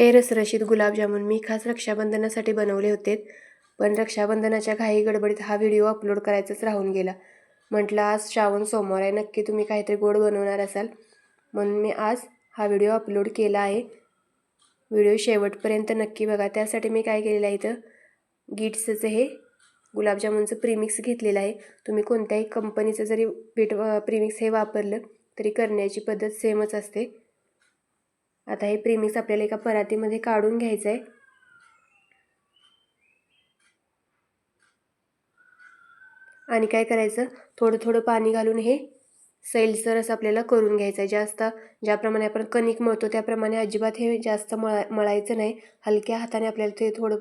हे रसरशीत गुलाबजामुन मी खास रक्षाबंधनासाठी बनवले होते पण रक्षाबंधनाच्या घाई गडबडीत हा व्हिडिओ अपलोड करायचाच राहून गेला. म्हटलं आज श्रावण सोमवार आहे नक्की तुम्ही काहीतरी गोड बनवणार असाल. म्हणून मी आज हा व्हिडिओ अपलोड केला आहे. व्हिडिओ शेवटपर्यंत नक्की बघा. त्यासाठी मी काय केलेलं आहे इथं? गिट्सचं हे गुलाबजामुनचं प्रीमिक्स घेतलेलं आहे. तुम्ही कोणत्याही कंपनीचं जरी पीठ प्रीमिक्स हे वापरलं तरी करण्याची पद्धत सेमच असते. आता हे प्रीमिक्स आपल्याला एका परातीमध्ये काढून घ्यायचं आहे आणि काय करायचं? थोडं थोडं पाणी घालून हे सैलसर असं आपल्याला करून घ्यायचं आहे जास्त ज्याप्रमाणे आपण कणिक मळतो त्याप्रमाणे अजिबात हे जास्त मळा मळायचं नाही. हलक्या हाताने आपल्याला ते थोडं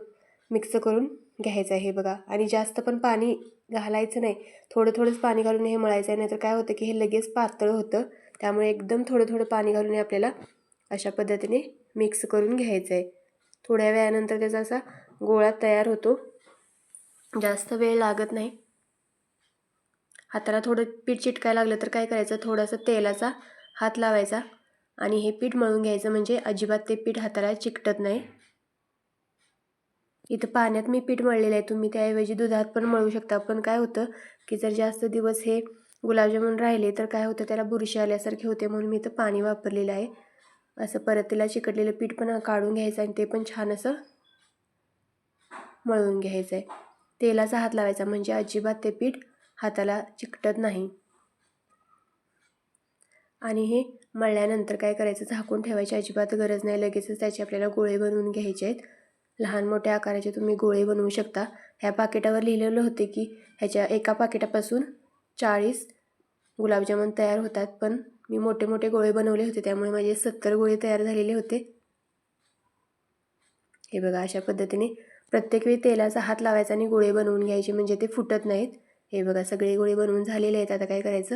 मिक्स करून घ्यायचं आहे हे बघा. आणि जास्त पण पाणी घालायचं नाही. थोडं थोडंच पाणी घालून हे मळायचं आहे नाहीतर काय होतं की हे लगेच पातळ होतं. त्यामुळे एकदम थोडं थोडं पाणी घालून हे आपल्याला अशा पद्धतीने मिक्स करून घ्यायचं आहे थोड्या वेळानंतर त्याचा असा गोळा तयार होतो. जास्त वेळ लागत नाही. हाताला थोडं पीठ चिटकायला लागलं तर काय करायचं? थोडासा तेलाचा हात लावायचा आणि हे पीठ मळून घ्यायचं म्हणजे अजिबात ते पीठ हाताला चिकटत नाही. इथं पाण्यात मी पीठ मळलेलं आहे. तुम्ही त्याऐवजी दुधात पण मळू शकता. पण काय होतं की जर जास्त दिवस हे गुलाबजामुन राहिले तर काय होतं? त्याला बुरशी आल्यासारखे होते म्हणून मी इथं पाणी वापरलेलं आहे. असं परत चिकटलेलं पीठ पण काढून घ्यायचं आणि ते पण छान असं मळून घ्यायचं आहे. तेलाचा हात लावायचा म्हणजे अजिबात ते पीठ हाताला चिकटत नाही. आणि हे मळल्यानंतर काय करायचं? झाकून ठेवायची अजिबात गरज नाही. लगेचच त्याचे आपल्याला गोळे बनवून घ्यायचे आहेत. लहान मोठ्या आकाराचे तुम्ही गोळे बनवू शकता. ह्या पाकिटावर लिहिलेलं होते की ह्याच्या एका पाकिटापासून चाळीस गुलाबजामुन तयार होतात पण मी मोठे मोठे गोळे बनवले होते त्यामुळे माझे सत्तर गोळे तयार झालेले होते. हे बघा अशा पद्धतीने प्रत्येक वेळी तेलाचा हात लावायचा आणि गोळे बनवून घ्यायचे म्हणजे ते फुटत नाहीत. हे बघा सगळे गोळे बनवून झालेले आहेत. आता काय करायचं?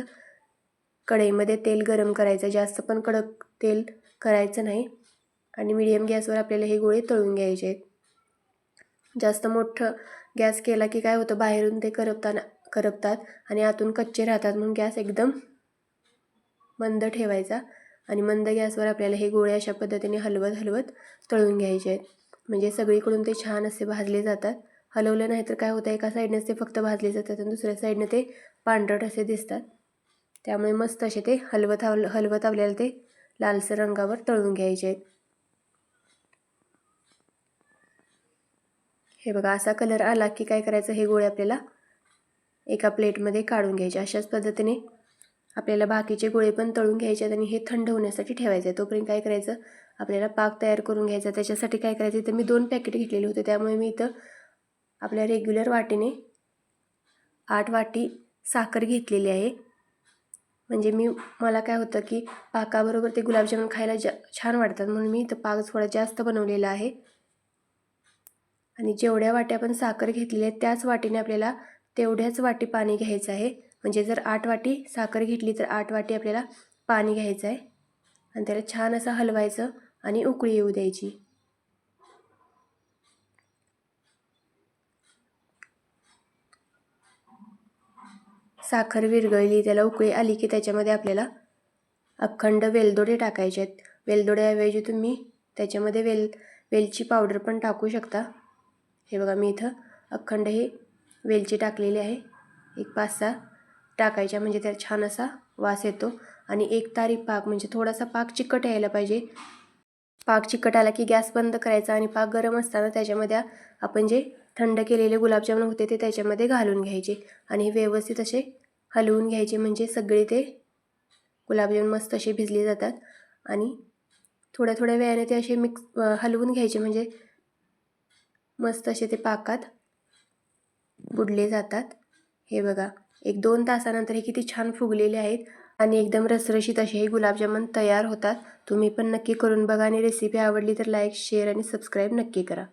कढईमध्ये तेल गरम करायचं. जास्त पण कडक तेल करायचं नाही. आणि मिडियम गॅसवर आपल्याला हे गोळे तळून घ्यायचे आहेत. जास्त मोठं गॅस केला की काय होतं? बाहेरून ते करपताना करपतात आणि आतून कच्चे राहतात. म्हणून गॅस एकदम मंद ठेवायचा आणि मंद गॅसवर आपल्याला हे गोळे अशा पद्धतीने हलवत हलवत तळून घ्यायचे आहेत. म्हणजे सगळीकडून ते छान असे भाजले जातात. हलवलं नाही तर काय होतं एका साईडनेच ते फक्त भाजले जातात आणि दुसऱ्या साईडनं ते पांढरट असे दिसतात. त्यामुळे मस्त असे ते हलवत हल हलवत आपल्याला ते लालसर रंगावर तळून घ्यायचे आहेत. हे बघा असा कलर आला की काय करायचं? हे गोळे आपल्याला एका प्लेटमध्ये काढून घ्यायचे. अशाच पद्धतीने आपल्याला बाकीचे गोळे पण तळून घ्यायचे आहेत आणि हे थंड होण्यासाठी ठेवायचं आहे तोपर्यंत काय करायचं? आपल्याला पाक तयार करून घ्यायचा त्याच्यासाठी काय करायचं? इथं मी दोन पॅकेट घेतलेले होते. त्यामुळे मी इथं आपल्या रेग्युलर वाटीने आठ वाटी साखर घेतलेली आहे. म्हणजे मी मला काय होतं की पाकाबरोबर ते गुलाबजामुन खायला जा छान वाटतात. म्हणून मी इथं पाक थोडा जास्त बनवलेला आहे. आणि जेवढ्या वाट्या आपण साखर घेतलेली आहे त्याच वाटीने आपल्याला तेवढ्याच वाटी पाणी घ्यायचं आहे. म्हणजे जर आठ वाटी साखर घेतली तर आठ वाटी आपल्याला पाणी घ्यायचं आहे. आणि त्याला छान असं हलवायचं आणि उकळी येऊ द्यायची. साखर विरघळली त्याला उकळी आली की त्याच्यामध्ये आपल्याला अखंड वेलदोडे टाकायचे आहेत. वेलदोड्याऐवजी तुम्ही त्याच्यामध्ये वेल वेलची पावडर पण टाकू शकता. हे बघा मी इथं अखंड हे वेलची टाकलेली आहे. एक पाच सहा टाकायच्या म्हणजे त्याला छान असा वास येतो. आणि एक तारी पाक म्हणजे थोडासा पाक चिकट यायला पाहिजे. पाक चिकट आला की गॅस बंद करायचा आणि पाक गरम असताना त्याच्यामध्ये आपण जे थंड केलेले गुलाबजामुन होते ते त्याच्यामध्ये घालून घ्यायचे. आणि हे व्यवस्थित असे हलवून घ्यायचे म्हणजे सगळे ते गुलाबजामुन मस्त असे भिजले जातात. आणि थोड्या थोड्या वेळाने ते असे मिक्स हलवून घ्यायचे म्हणजे मस्त असे ते पाकात बुडले जातात. हे बघा. एक दोन तासानंतर हे किती छान फुगलेले आहेत आणि एकदम रसरशीत असे हे गुलाबजामुन तयार होतात. तुम्ही पण नक्की करून बघा आणि रेसिपी आवडली तर लाईक शेअर आणि सबस्क्राईब नक्की करा.